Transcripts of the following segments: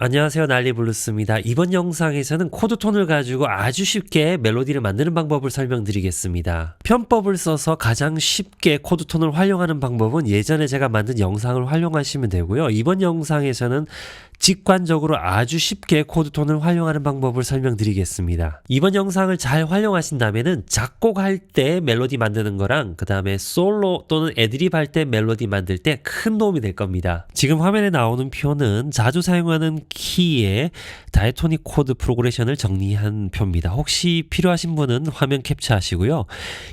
안녕하세요 난리블루스입니다. 이번 영상에서는 코드톤을 가지고 아주 쉽게 멜로디를 만드는 방법을 설명드리겠습니다. 편법을 써서 가장 쉽게 코드톤을 활용하는 방법은 예전에 제가 만든 영상을 활용하시면 되고요. 이번 영상에서는 직관적으로 아주 쉽게 코드톤을 활용하는 방법을 설명드리겠습니다. 이번 영상을 잘 활용하신다면은 작곡할 때 멜로디 만드는 거랑 그 다음에 솔로 또는 애드립 할 때 멜로디 만들 때 큰 도움이 될 겁니다. 지금 화면에 나오는 표는 자주 사용하는 키의 다이토닉 코드 프로그레션을 정리한 표입니다. 혹시 필요하신 분은 화면 캡처하시고요.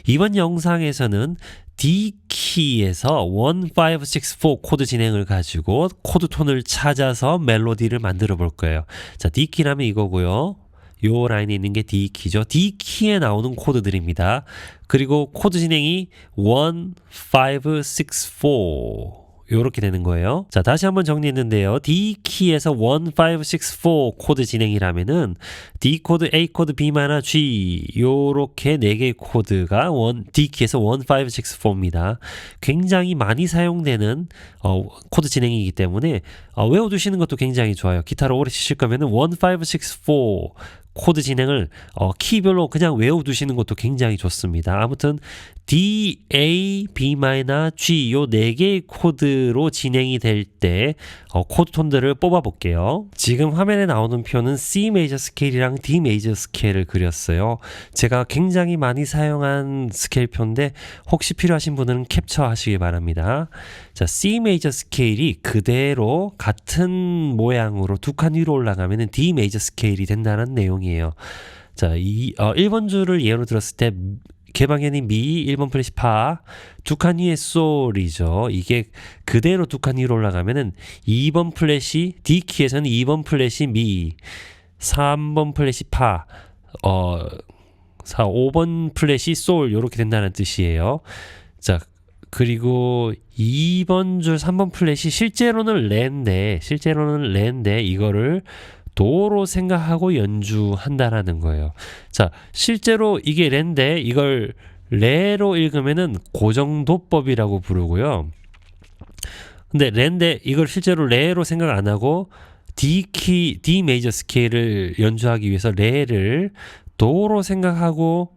이번 영상에서는 D키에서 1564 코드 진행을 가지고 코드 톤을 찾아서 멜로디를 만들어 볼 거예요. 자, D키라면 이거고요. 요 라인에 있는 게 D키죠. D키에 나오는 코드들입니다. 그리고 코드 진행이 1564 요렇게 되는 거예요. 자, 다시 한번 정리했는데요. D 키에서 1564 코드 진행이라면은 D 코드, A 코드, B 마나 G 요렇게 네 개의 코드가 원 D 키에서 1564입니다. 굉장히 많이 사용되는 어, 코드 진행이기 때문에 어, 외워두시는 것도 굉장히 좋아요. 기타를 오래 치실 거면은 1564 코드 진행을 어, 키별로 그냥 외워두시는 것도 굉장히 좋습니다. 아무튼 D, A, B G 요 네 개의 코드로 진행이 될때 어, 코드 톤들을 뽑아 볼게요. 지금 화면에 나오는 표는 C 메이저 스케일이랑 D 메이저 스케일을 그렸어요. 제가 굉장히 많이 사용한 스케일 표인데 혹시 필요하신 분은 캡처하시기 바랍니다. 자, C 메이저 스케일이 그대로 같은 모양으로 두 칸 위로 올라가면 D 메이저 스케일이 된다는 내용이 에요. 자, 이 어, 1번 줄을 예로 들었을 때 개방현이 미, 1번 플래시 파, 두 칸 위에 솔이죠. 이게 그대로 두 칸 위로 올라가면은 2번 플래시, D키에서는 2번 플래시 미, 3번 플래시 파, 어, 4, 5번 플래시 솔, 요렇게 된다는 뜻이에요. 자, 그리고 2번 줄 3번 플랫이 실제로는 레인데 실제로는 레인데 이거를 도로 생각하고 연주한다라는 거예요. 자, 실제로 이게 레인데 이걸 레로 읽으면은 고정도법이라고 부르고요. 근데 레인데 이걸 실제로 레로 생각 안 하고 D 키 D 메이저 스케일을 연주하기 위해서 레를 도로 생각하고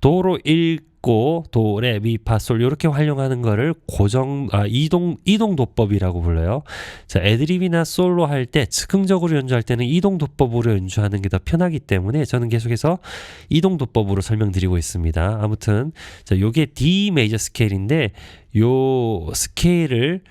도로 읽고 도레 미파솔 이렇게 활용하는 거를 고정 아 이동 이동 도법이라고 불러요. 자 애드립이나 솔로 할 때 즉흥적으로 연주할 때는 이동 도법으로 연주하는 게 더 편하기 때문에 저는 계속해서 이동 도법으로 설명드리고 있습니다. 아무튼 자 요게 D 메이저 스케일인데 요 스케일을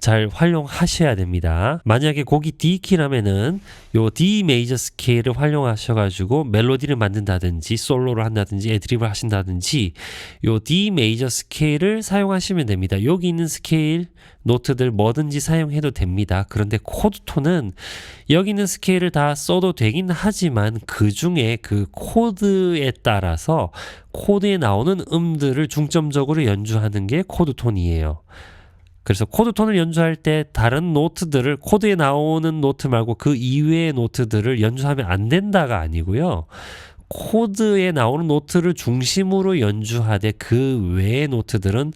잘 활용하셔야 됩니다. 만약에 곡이 D 키라면은 요 D 메이저 스케일을 활용하셔가지고 멜로디를 만든다든지 솔로를 한다든지 애드립을 하신다든지 요 D 메이저 스케일을 사용하시면 됩니다. 여기 있는 스케일 노트들 뭐든지 사용해도 됩니다. 그런데 코드 톤은 여기 있는 스케일을 다 써도 되긴 하지만 그 중에 그 코드에 따라서 코드에 나오는 음들을 중점적으로 연주하는 게 코드 톤이에요. 그래서 코드 톤을 연주할 때 다른 노트들을 코드에 나오는 노트 말고 그 이외의 노트들을 연주하면 안 된다가 아니고요. 코드에 나오는 노트를 중심으로 연주하되 그 외의 노트들은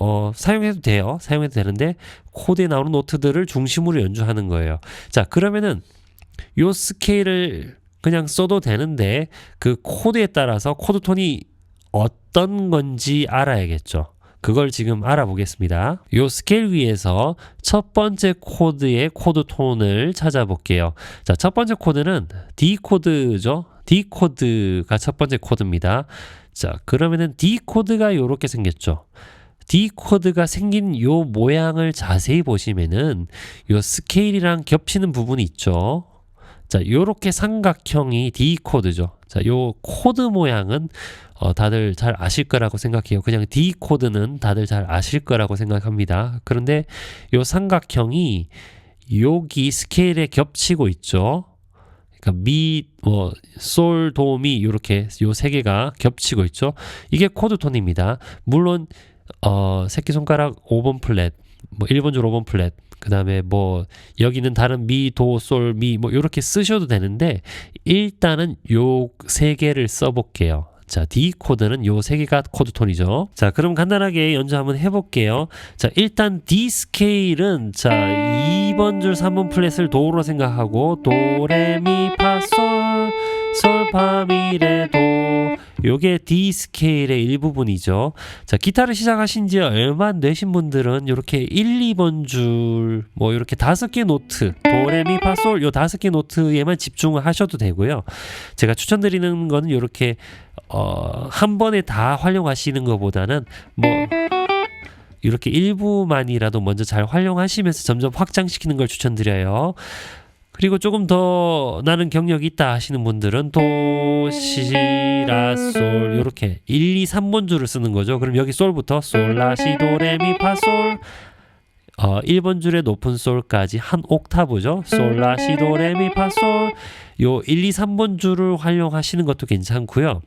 어, 사용해도 돼요. 사용해도 되는데 코드에 나오는 노트들을 중심으로 연주하는 거예요. 자, 그러면은 요 스케일을 그냥 써도 되는데 그 코드에 따라서 코드 톤이 어떤 건지 알아야겠죠. 그걸 지금 알아보겠습니다. 요 스케일 위에서 첫 번째 코드의 코드 톤을 찾아볼게요. 자, 첫 번째 코드는 D 코드죠. D 코드가 첫 번째 코드입니다. 자, 그러면은 D 코드가 이렇게 생겼죠. D 코드가 생긴 요 모양을 자세히 보시면은 요 스케일이랑 겹치는 부분이 있죠. 자, 요렇게 삼각형이 D 코드죠. 자, 요 코드 모양은 어, 다들 잘 아실 거라고 생각해요. 그냥 D 코드는 다들 잘 아실 거라고 생각합니다. 그런데 요 삼각형이 여기 스케일에 겹치고 있죠. 그러니까 미, 뭐, 솔, 도, 미 이렇게 요 세 개가 겹치고 있죠. 이게 코드 톤입니다. 물론 어, 새끼 손가락 5번 플랫, 뭐 1번 줄 5번 플랫, 그 다음에 뭐 여기는 다른 미, 도, 솔, 미 뭐 이렇게 쓰셔도 되는데 일단은 요 세 개를 써볼게요. 자, D 코드는 요 세 개가 코드 톤이죠. 자, 그럼 간단하게 연주 한번 해볼게요. 자, 일단 D 스케일은 자, 2번 줄 3번 플랫을 도로 생각하고 도레미파솔 솔파미레도 요게 D 스케일의 일부분이죠. 자, 기타를 시작하신 지 얼마 안 되신 분들은 이렇게 1, 2번 줄 뭐 이렇게 다섯 개 노트 도레미 파솔 요 다섯 개 노트에만 집중을 하셔도 되고요. 제가 추천드리는 거는 이렇게 어, 한 번에 다 활용하시는 것보다는 뭐 이렇게 일부만이라도 먼저 잘 활용하시면서 점점 확장시키는 걸 추천드려요. 그리고 조금 더 나는 경력이 있다 하시는 분들은 도, 시, 라, 솔 이렇게 1, 2, 3번 줄을 쓰는 거죠. 그럼 여기 솔부터 솔, 라, 시, 도, 레, 미, 파, 솔 어, 1번 줄의 높은 솔까지 한 옥타브죠. 솔, 라, 시, 도, 레, 미, 파, 솔 요 1, 2, 3번 줄을 활용하시는 것도 괜찮고요.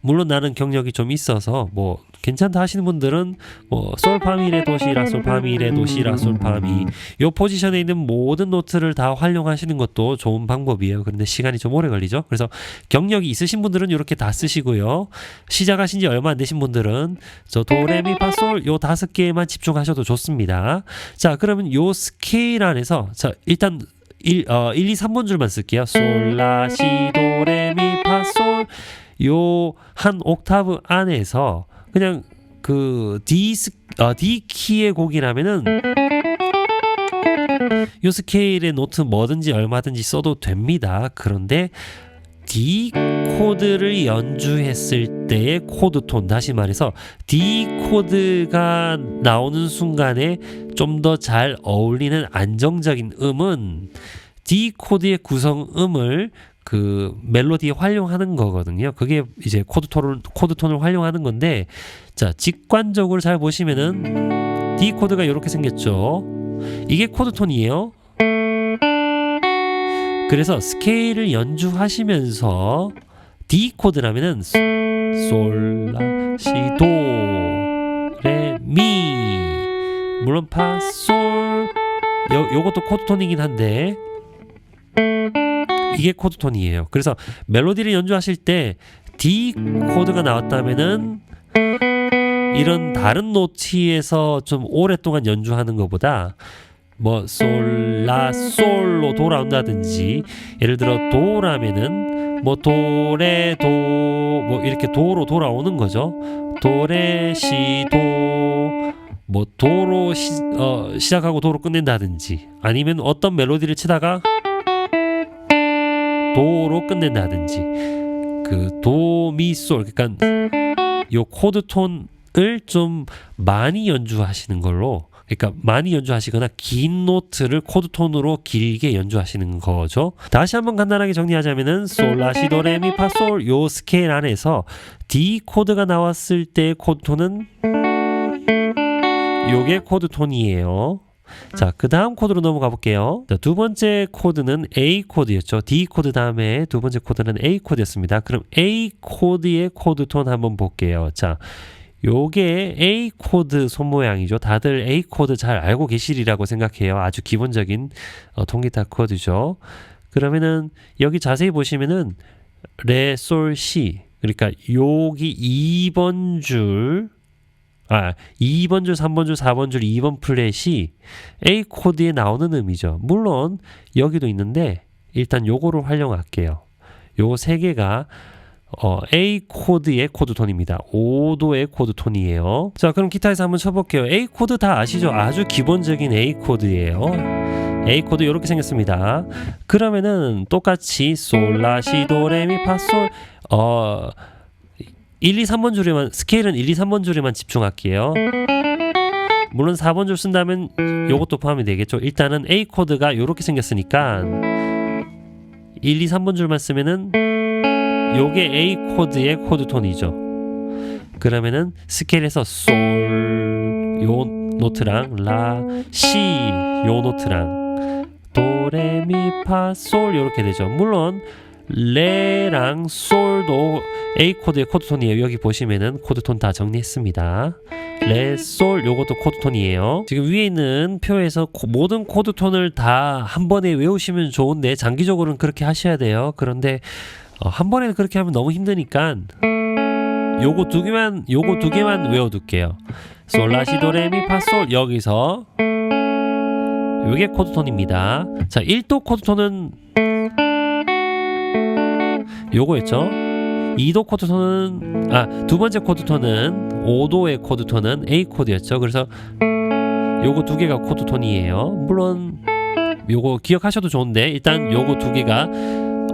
물론 나는 경력이 좀 있어서 뭐 괜찮다 하시는 분들은 뭐 솔파미레 도시 라 솔파미레 도시 라 솔파미 요 포지션에 있는 모든 노트를 다 활용하시는 것도 좋은 방법이에요. 그런데 시간이 좀 오래 걸리죠. 그래서 경력이 있으신 분들은 이렇게 다 쓰시고요. 시작하신 지 얼마 안 되신 분들은 저 도레미파솔 요 다섯 개만 집중하셔도 좋습니다. 자, 그러면 요 스케일 안에서 자, 일단 1, 어, 1, 2, 3번 줄만 쓸게요. 솔 라 시 도 레 미 파 솔 요 한 옥타브 안에서 그냥 그 D 스, 어, D 키의 곡이라면은 요 스케일의 노트 뭐든지 얼마든지 써도 됩니다. 그런데 D 코드를 연주했을 때의 코드 톤 다시 말해서 D 코드가 나오는 순간에 좀 더 잘 어울리는 안정적인 음은 D 코드의 구성음을 그 멜로디에 활용하는 거거든요. 그게 이제 코드 톤을 코드 톤을 활용하는 건데 자 직관적으로 잘 보시면은 D 코드가 이렇게 생겼죠. 이게 코드 톤이에요. 그래서 스케일을 연주하시면서 D 코드라면은 솔라 시도 레미 물론 파솔 요 요것도 코드 톤이긴 한데 이게 코드 톤이에요. 그래서 멜로디를 연주하실 때 D 코드가 나왔다면은 이런 다른 노트에서 좀 오랫동안 연주하는 것보다 뭐 솔 라 솔로 돌아온다든지 예를 들어 도라면은 뭐 도레 도 뭐 이렇게 도로 돌아오는 거죠. 도레 시 도 뭐 도로 시, 어, 시작하고 도로 끝낸다든지 아니면 어떤 멜로디를 치다가 도로 끝낸다든지 그 도미솔 그러니까 요 코드 톤을 좀 많이 연주하시는 걸로 그러니까 많이 연주하시거나 긴 노트를 코드 톤으로 길게 연주하시는 거죠. 다시 한번 간단하게 정리하자면은 솔라시도레미파솔 요 스케일 안에서 D 코드가 나왔을 때 코드 톤은 요게 코드 톤이에요. 자, 그 다음 코드로 넘어가 볼게요. 자, 두 번째 코드는 A 코드였죠. D 코드 다음에 두 번째 코드는 A 코드였습니다. 그럼 A 코드의 코드 톤 한번 볼게요. 자, 요게 A 코드 손 모양이죠. 다들 A 코드 잘 알고 계시리라고 생각해요. 아주 기본적인 어, 통기타 코드죠. 그러면은 여기 자세히 보시면은 레, 솔, 시. 그러니까 여기 2번 줄 아, 2번 줄, 3번 줄, 4번 줄, 2번 플랫이 A 코드에 나오는 음이죠. 물론 여기도 있는데 일단 요거를 활용할게요. 요 세 개가 어, A 코드의 코드 톤입니다. 5도의 코드 톤이에요. 자, 그럼 기타에서 한번 쳐볼게요. A 코드 다 아시죠? 아주 기본적인 A 코드예요. A 코드 이렇게 생겼습니다. 그러면은 똑같이 솔라시도레미파솔 어 1, 2, 3번 줄에만 스케일은 1, 2, 3번 줄에만 집중할게요. 물론 4번 줄 쓴다면 요것도 포함이 되겠죠. 일단은 A 코드가 이렇게 생겼으니까 1, 2, 3번 줄만 쓰면은 요게 A 코드의 코드 톤이죠. 그러면은 스케일에서 솔 요 노트랑 라, 시 요 노트랑 도, 레, 미, 파, 솔 이렇게 되죠. 물론 레랑 솔도 A 코드의 코드 톤이에요. 여기 보시면은 코드 톤 다 정리했습니다. 레, 솔 요것도 코드 톤이에요. 지금 위에 있는 표에서 코, 모든 코드 톤을 다 한 번에 외우시면 좋은데 장기적으로는 그렇게 하셔야 돼요. 그런데 어, 한 번에 그렇게 하면 너무 힘드니까 요거 두 개만 요거 두 개만 외워둘게요. 솔라시도레미파솔 여기서 요게 코드톤입니다. 자, 1도 코드톤은 요거였죠. 2도 코드 톤은 아, 두 번째 코드 톤은 5도의 코드 톤은 A 코드였죠. 그래서 요거 두 개가 코드 톤이에요. 물론 요거 기억하셔도 좋은데 일단 요거 두 개가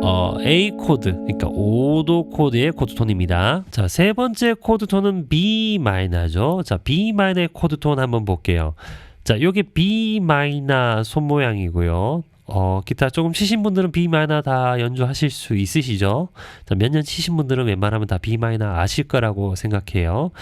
어, A 코드, 그러니까 5도 코드의 코드 톤입니다. 자, 세 번째 코드 톤은 B 마이너죠. 자, B 마이너의 코드 톤 한번 볼게요. 자, 요게 B 마이너 손 모양이고요. 어, 기타 조금 치신 분들은 B 마이너 다 연주하실 수 있으시죠? 자, 몇년 치신 분들은 웬만하면 다 B 마이너 아실 거라고 생각해요.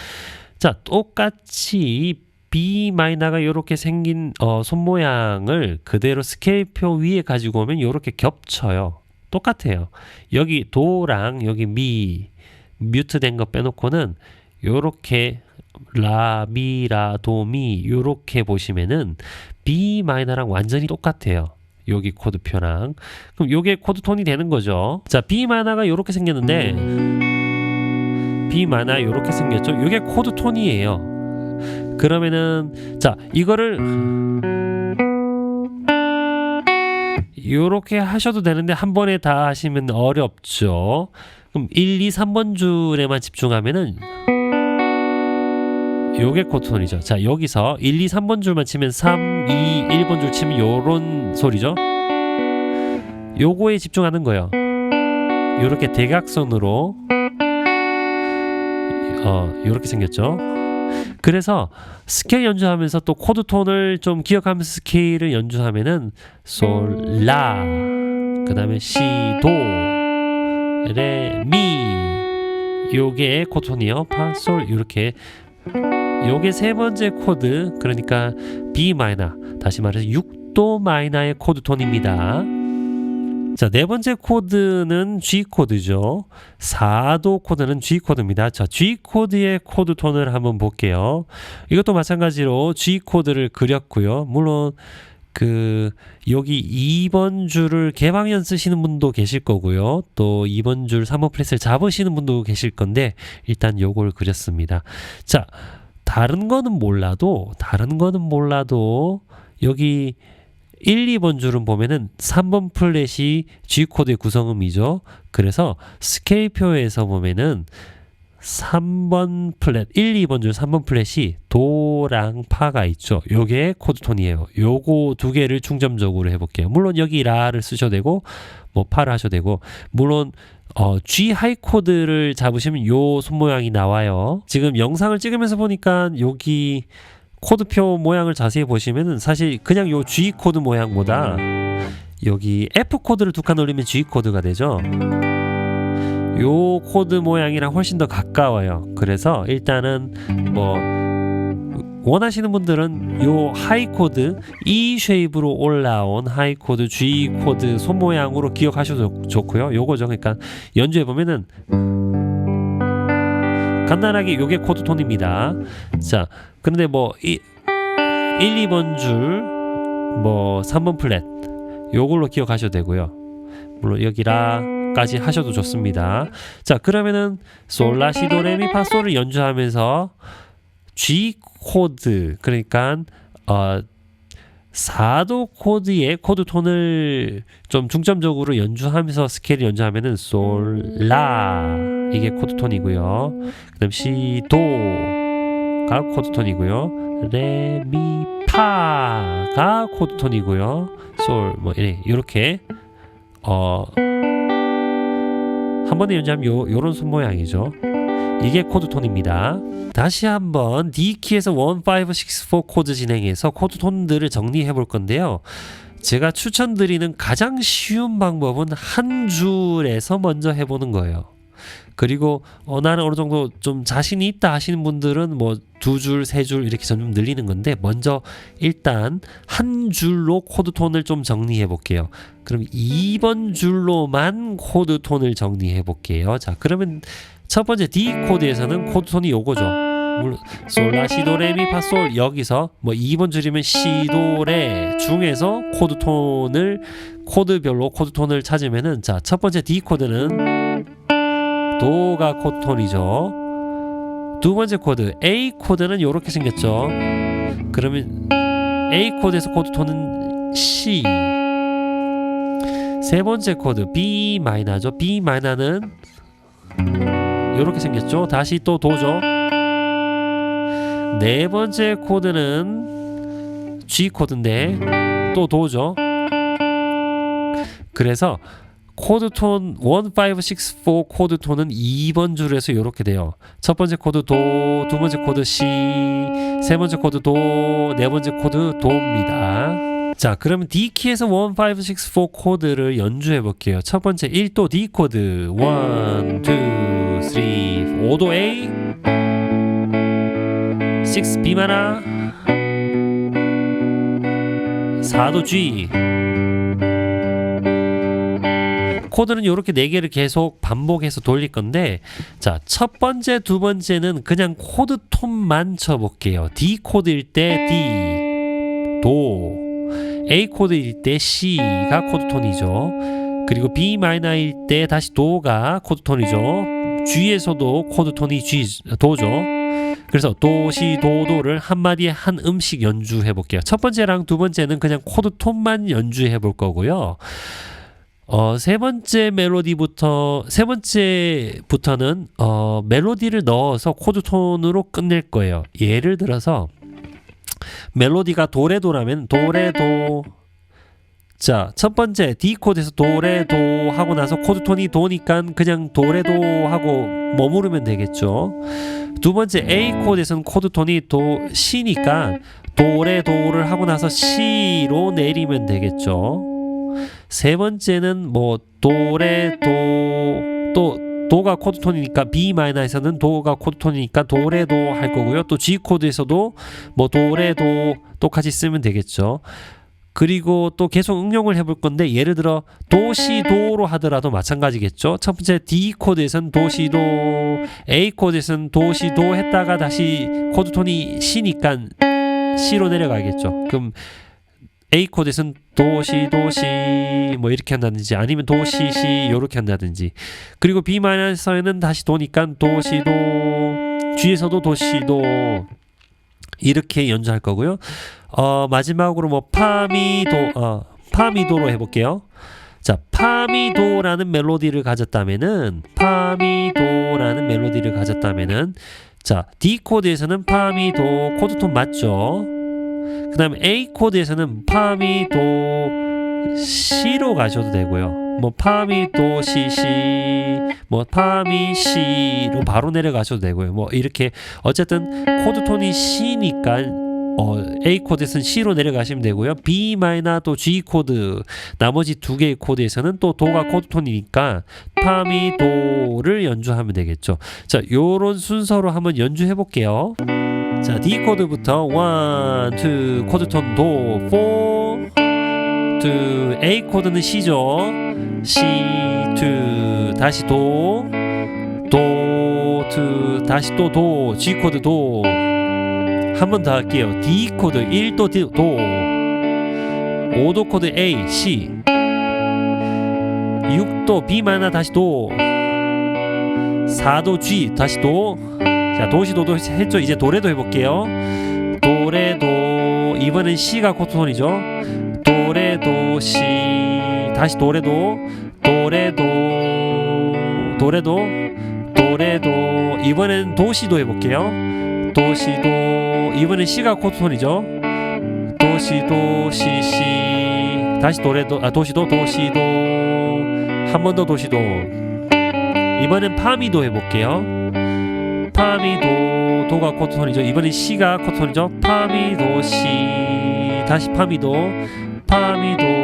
자, 똑같이 B 마이너가 이렇게 생긴 어, 손 모양을 그대로 스케일표 위에 가지고 오면 이렇게 겹쳐요. 똑같아요. 여기 도랑 여기 미 뮤트 된 거 빼놓고는 요렇게 라, 미, 라, 도, 미 요렇게 보시면은 B 마이너랑 완전히 똑같아요. 여기 코드 표랑 그럼 요게 코드 톤이 되는 거죠. 자, B 마이너가 요렇게 생겼는데 B 마이너 요렇게 생겼죠. 요게 코드 톤이에요. 그러면은 자, 이거를 요렇게 하셔도 되는데 한 번에 다 하시면 어렵죠. 그럼 1, 2, 3번 줄에만 집중하면은 요게 코트톤이죠. 자, 여기서 1, 2, 3번 줄만 치면 3, 2, 1번 줄 치면 요런 소리죠. 요거에 집중하는 거예요. 요렇게 대각선으로 어, 요렇게 생겼죠. 그래서 스케일 연주하면서 또 코드 톤을 좀 기억하면서 스케일을 연주하면은 솔, 라, 그 다음에 시, 도, 레, 미 요게 코드 톤이요. 파, 솔 이렇게 요게 세 번째 코드 그러니까 B 마이너 다시 말해서 6도 마이너의 코드 톤입니다. 자, 네 번째 코드는 G 코드죠. 4도 코드는 G 코드입니다. 자, G 코드의 코드 톤을 한번 볼게요. 이것도 마찬가지로 G 코드를 그렸고요. 물론 그 여기 2번 줄을 개방연 쓰시는 분도 계실 거고요. 또 2번 줄 3번 플랫을 잡으시는 분도 계실 건데 일단 요걸 그렸습니다. 자, 다른 거는 몰라도 다른 거는 몰라도 여기 1, 2번 줄은 보면은 3번 플랫이 G 코드의 구성음이죠. 그래서 스케일표에서 보면은 3번 플랫, 1, 2번 줄 3번 플랫이 도랑 파가 있죠. 요게 코드 톤이에요. 요거 두 개를 중점적으로 해볼게요. 물론 여기 라를 쓰셔도 되고, 뭐 파를 하셔도 되고, 물론 어, G 하이 코드를 잡으시면 요 손 모양이 나와요. 지금 영상을 찍으면서 보니까 여기 코드표 모양을 자세히 보시면은 사실 그냥 요 G 코드 모양보다 여기 F 코드를 두 칸 올리면 G 코드가 되죠. 요 코드 모양이랑 훨씬 더 가까워요. 그래서 일단은 뭐 원하시는 분들은 요 하이 코드 E 쉐입으로 올라온 하이 코드 G 코드 손 모양으로 기억하셔도 좋고요. 요거죠. 그러니까 연주해 보면은 간단하게 요게 코드 톤입니다. 자, 그런데 뭐 이, 1, 2번 줄 뭐 3번 플랫 요걸로 기억하셔도 되고요. 물론 여기 라 까지 하셔도 좋습니다. 자, 그러면은 솔라시도레미파솔을 연주하면서 G 코드 그러니까 어 4도 코드의 코드 톤을 좀 중점적으로 연주하면서 스케일 연주하면은 솔 라 이게 코드 톤이고요. 그다음 시 도가 코드 톤이고요. 레 미 파가 코드 톤이고요. 솔 뭐 이렇게 어 한 번에 연주하면 요 요런 손 모양이죠. 이게 코드 톤입니다. 다시 한번 D 키에서 1, 5, 6, 4 코드 진행해서 코드 톤들을 정리해 볼 건데요. 제가 추천드리는 가장 쉬운 방법은 한 줄에서 먼저 해보는 거예요. 그리고 어, 나는 어느 정도 좀 자신이 있다 하시는 분들은 뭐 두 줄, 세 줄 이렇게 점점 늘리는 건데 먼저 일단 한 줄로 코드 톤을 좀 정리해 볼게요. 그럼 2번 줄로만 코드 톤을 정리해 볼게요. 자, 그러면 첫 번째 D 코드에서는 코드 톤이 요거죠. 물론 솔라 시도레미 파솔 여기서 뭐 2번 줄이면 시도레 중에서 코드 톤을 코드별로 코드 톤을 찾으면은 자 첫 번째 D 코드는 도가 코드 톤이죠. 두 번째 코드 A 코드는 이렇게 생겼죠. 그러면 A 코드에서 코드 톤은 C. 세 번째 코드 B 마이너죠. B 마이너는 이렇게 생겼죠. 다시 또 도죠. 네 번째 코드는 G 코드인데 또 도죠. 그래서 코드 톤 1564 코드 톤은 2번 줄에서 이렇게 돼요. 첫 번째 코드 도, 두 번째 코드 C, 세 번째 코드 도, 네 번째 코드 도입니다. 자, 그러면 D 키에서 1564 코드를 연주해 볼게요. 첫 번째 1도 D 코드 1, 2, 3, 5도 A 6 B 마나 4도 G 코드는 이렇게 네 개를 계속 반복해서 돌릴 건데 자 첫 번째 두 번째는 그냥 코드 톤만 쳐 볼게요. D 코드일 때 D 도. A 코드일 때 C가 코드 톤이죠. 그리고 B 마이너일 때 다시 도가 코드 톤이죠 G에서도 코드 톤이 G 도죠. 그래서 도시 도도를 한 마디에 한 음씩 연주해 볼게요. 첫 번째랑 두 번째는 그냥 코드 톤만 연주해 볼 거고요. 어, 세 번째 멜로디부터 세 번째부터는 어, 멜로디를 넣어서 코드 톤으로 끝낼 거예요. 예를 들어서 멜로디가 도레도라면 도레도 자, 첫 번째 D 코드에서 도레도 하고 나서 코드 톤이 도니까 그냥 도레도 하고 머무르면 되겠죠. 두 번째 A 코드에서는 코드 톤이 도 C니까 도레도를 하고 나서 C로 내리면 되겠죠. 세 번째는 뭐 도레도 또 도가 코드 톤이니까 B 마이너에서는 도가 코드 톤이니까 도레도 할 거고요. 또 G 코드에서도 뭐 도레도 똑같이 쓰면 되겠죠. 그리고 또 계속 응용을 해볼 건데 예를 들어 도시도로 하더라도 마찬가지겠죠. 첫 번째 D 코드에서는 도시도, A 코드에서는 도시도 했다가 다시 코드 톤이 C니까 C로 내려가겠죠. 그럼 A 코드에서는 도시 도시 뭐 이렇게 한다든지 아니면 도시 시 이렇게 한다든지 그리고 B 마이너스에는 다시 도니까 도시 도 G에서도 도시 도 이렇게 연주할 거고요. 어 마지막으로 뭐 파미도 어 파미도로 해볼게요. 자 파미도라는 멜로디를 가졌다면은 파미도라는 멜로디를 가졌다면은 자 D 코드에서는 파미도 코드 톤 맞죠? 그 다음에 A 코드에서는 파미 도 C로 가셔도 되고요. 뭐 파미 도 C C 뭐 파미 C로 바로 내려가셔도 되고요. 뭐 이렇게 어쨌든 코드 톤이 C니까 어, A 코드에서는 C로 내려가시면 되고요. B 마이너 또 G 코드 나머지 두 개의 코드에서는 또 도가 코드 톤이니까 파미 도를 연주하면 되겠죠. 자, 요런 순서로 한번 연주해 볼게요. 자, D 코드부터 1, 2 코드 톤 도, 4, 2 A 코드는 C죠. C, 2 다시 도, 도, 2 다시 또 도, G 코드 도. 한 번 더 할게요. D 코드 1도 D, 도, 5도 코드 A, C, 6도 B 마이너 다시 도, 4도 G 다시 도. 자 도시도도 했죠. 이제 도레도 해볼게요. 도레도. 이번엔 C가 코트톤이죠 C 다시 도레도 도레도 도레도 도레도. 이번엔 도시도 해볼게요. 도시도 이번엔 C가 코트톤이죠. 도시도 C C 다시 도레도 아 도시도 도시도. 한 번 더 도시도. 이번엔 파미도 해볼게요. 파미도 도가 코트톤이죠. 이번엔 C가 코트톤이죠. 파미도 C 다시 파미도. 파미도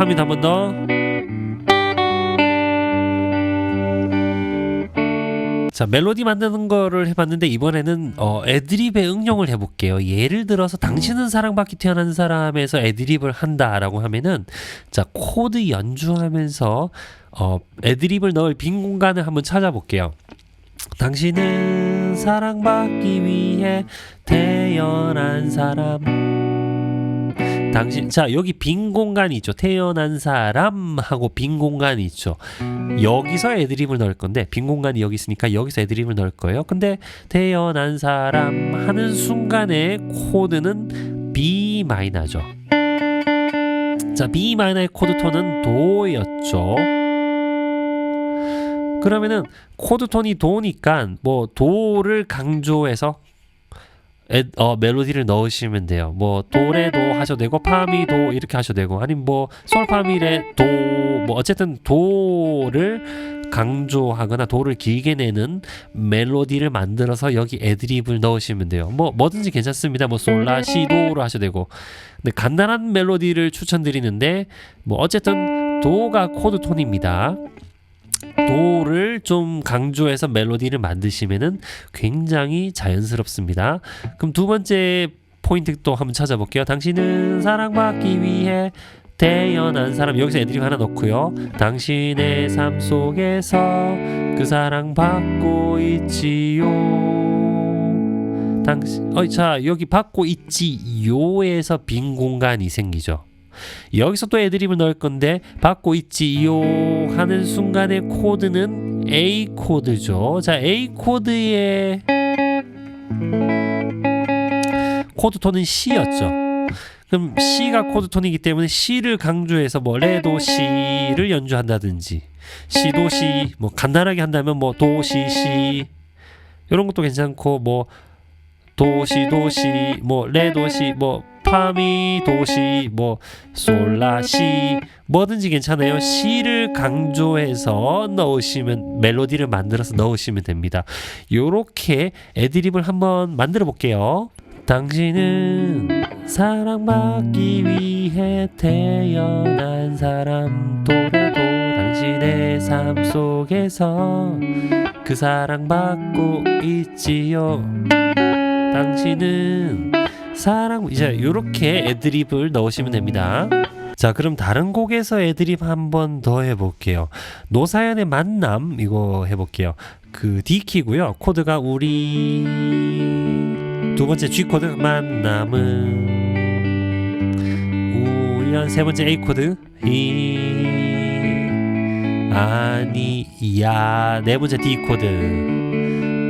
파미도 한번 더. 자 멜로디 만드는 거를 해봤는데 이번에는 어, 애드립에 응용을 해볼게요. 예를 들어서 당신은 사랑받기 태어난 사람에서 애드립을 한다라고 하면은 자 코드 연주하면서 어, 애드립을 넣을 빈 공간을 한번 찾아볼게요. 당신은 사랑받기 위해 태어난 사람. 당신 자 여기 빈 공간이 있죠. 태어난 사람하고 빈 공간이 있죠. 여기서 애드립을 넣을 건데 빈 공간이 여기 있으니까 여기서 애드립을 넣을 거예요. 근데 태어난 사람 하는 순간에 코드는 B 마이너죠. 자, B 마이너의 코드 톤은 도였죠. 그러면은 코드 톤이 도니까 뭐 도를 강조해서 에, 어, 멜로디를 넣으시면 돼요. 뭐 도레도 하셔도 되고 파미도 이렇게 하셔도 되고 아니면 뭐 솔파미레 도뭐 어쨌든 도를 강조하거나 도를 길게 내는 멜로디를 만들어서 여기 애드립을 넣으시면 돼요. 뭐 뭐든지 괜찮습니다. 뭐 솔라 시도로 하셔도 되고. 근데 간단한 멜로디를 추천드리는데 뭐 어쨌든 도가 코드 톤입니다. 도를 좀 강조해서 멜로디를 만드시면은 굉장히 자연스럽습니다. 그럼 두 번째 포인트 또 한번 찾아볼게요. 당신은 사랑받기 위해 태어난 사람 여기서 애드립 하나 넣고요. 당신의 삶 속에서 그 사랑 받고 있지요. 당신 어자 여기 받고 있지요에서 빈 공간이 생기죠. 여기서 또 애드립을 넣을 건데 받고 있지요 하는 순간의 코드는 A 코드죠. 자 A 코드의 코드 톤은 C였죠. 그럼 C가 코드 톤이기 때문에 C를 강조해서 뭐 레도 C를 연주한다든지 C도 C 뭐 간단하게 한다면 뭐 도시 C 이런 것도 괜찮고 뭐 도시 도시 뭐 레도시 뭐 파미 도시 뭐 솔라시 뭐든지 괜찮아요. 시를 강조해서 넣으시면 멜로디를 만들어서 넣으시면 됩니다. 요렇게 애드립을 한번 만들어 볼게요. 당신은 사랑받기 위해 태어난 사람 도래도 당신의 삶 속에서 그 사랑받고 있지요. 당신은 사랑 이제 요렇게 애드립을 넣으시면 됩니다. 자 그럼 다른 곡에서 애드립 한 번 더 해볼게요. 노사연의 만남 이거 해볼게요. 그 D키고요. 코드가 우리 두 번째 G 코드 만남은 우연 세 번째 A 코드 이 아니야 네 번째 D 코드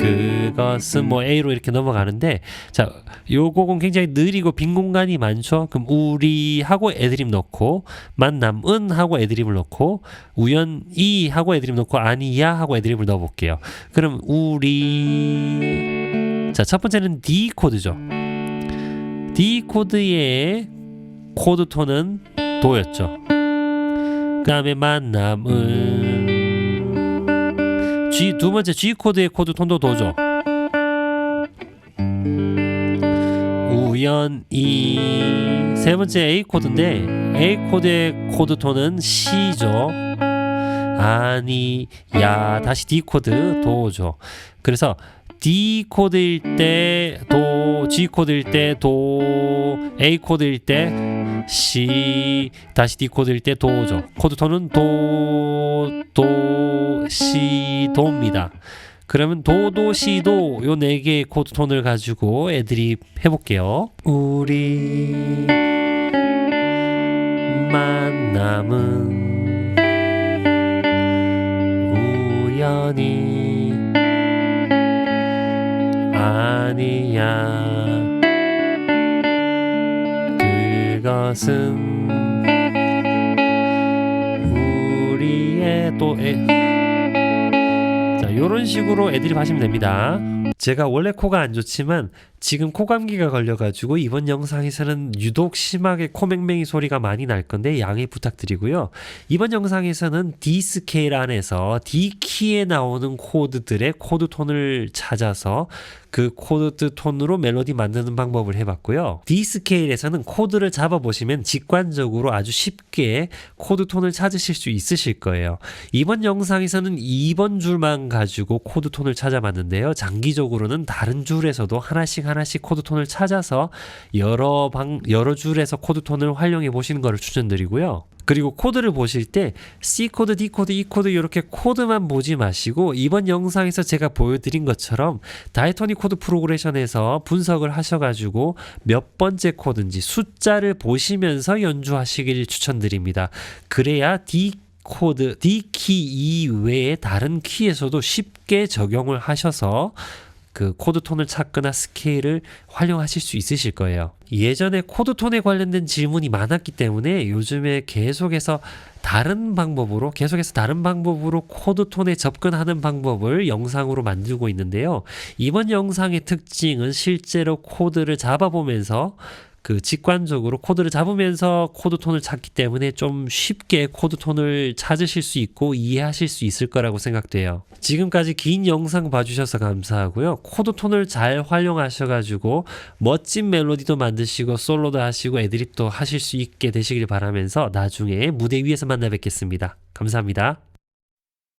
그 것은 뭐 A로 이렇게 넘어가는데 자, 요 곡은 굉장히 느리고 빈 공간이 많죠. 그럼 우리 하고 애드립 넣고 만남은 하고 애드립을 넣고 우연이 하고 애드립 넣고 아니야 하고 애드립을 넣어 볼게요. 그럼 우리 자, 첫 번째는 D 코드죠. D 코드의 코드 톤은 도였죠. 그다음에 만남은 G 두 번째 G 코드의 코드 톤도 도죠. 우연히 세 번째 A 코드인데 A 코드의 코드 톤은 C죠. 아니 야 다시 D 코드 도죠. 그래서 D 코드일 때 도, G 코드일 때 도, A 코드일 때 C, 다시 D 코드일 때 도죠. 코드 톤은 도, 도, C, 도입니다. 그러면 도도 시도 요 네 개의 코드 톤을 가지고 애드립 해볼게요. 우리 만남은 우연히 아니야 그것은 우리의 또 애... 자 요런 식으로 애드립 하시면 됩니다. 제가 원래 코가 안 좋지만 지금 코감기가 걸려가지고 이번 영상에서는 유독 심하게 코맹맹이 소리가 많이 날 건데 양해 부탁드리고요. 이번 영상에서는 D 스케일 안에서 D 키에 나오는 코드들의 코드 톤을 찾아서 그 코드 톤으로 멜로디 만드는 방법을 해봤고요. D 스케일에서는 코드를 잡아보시면 직관적으로 아주 쉽게 코드 톤을 찾으실 수 있으실 거예요. 이번 영상에서는 2번 줄만 가지고 코드 톤을 찾아봤는데요. 장기적으로는 다른 줄에서도 하나씩 하나씩 코드 톤을 찾아서 여러 방 여러 줄에서 코드 톤을 활용해 보시는 것을 추천드리고요. 그리고 코드를 보실 때 C 코드, D 코드, E 코드 이렇게 코드만 보지 마시고 이번 영상에서 제가 보여드린 것처럼 다이토닉 코드 프로그레션에서 분석을 하셔가지고 몇 번째 코드인지 숫자를 보시면서 연주하시길 추천드립니다. 그래야 D 코드, D 키 이외의 다른 키에서도 쉽게 적용을 하셔서 그 코드 톤을 찾거나 스케일을 활용하실 수 있으실 거예요. 예전에 코드 톤에 관련된 질문이 많았기 때문에 요즘에 계속해서 다른 방법으로 계속해서 다른 방법으로 코드 톤에 접근하는 방법을 영상으로 만들고 있는데요. 이번 영상의 특징은 실제로 코드를 잡아보면서 그 직관적으로 코드를 잡으면서 코드 톤을 찾기 때문에 좀 쉽게 코드 톤을 찾으실 수 있고 이해하실 수 있을 거라고 생각돼요. 지금까지 긴 영상 봐주셔서 감사하고요. 코드 톤을 잘 활용하셔가지고 멋진 멜로디도 만드시고 솔로도 하시고 애드립도 하실 수 있게 되시길 바라면서 나중에 무대 위에서 만나 뵙겠습니다. 감사합니다.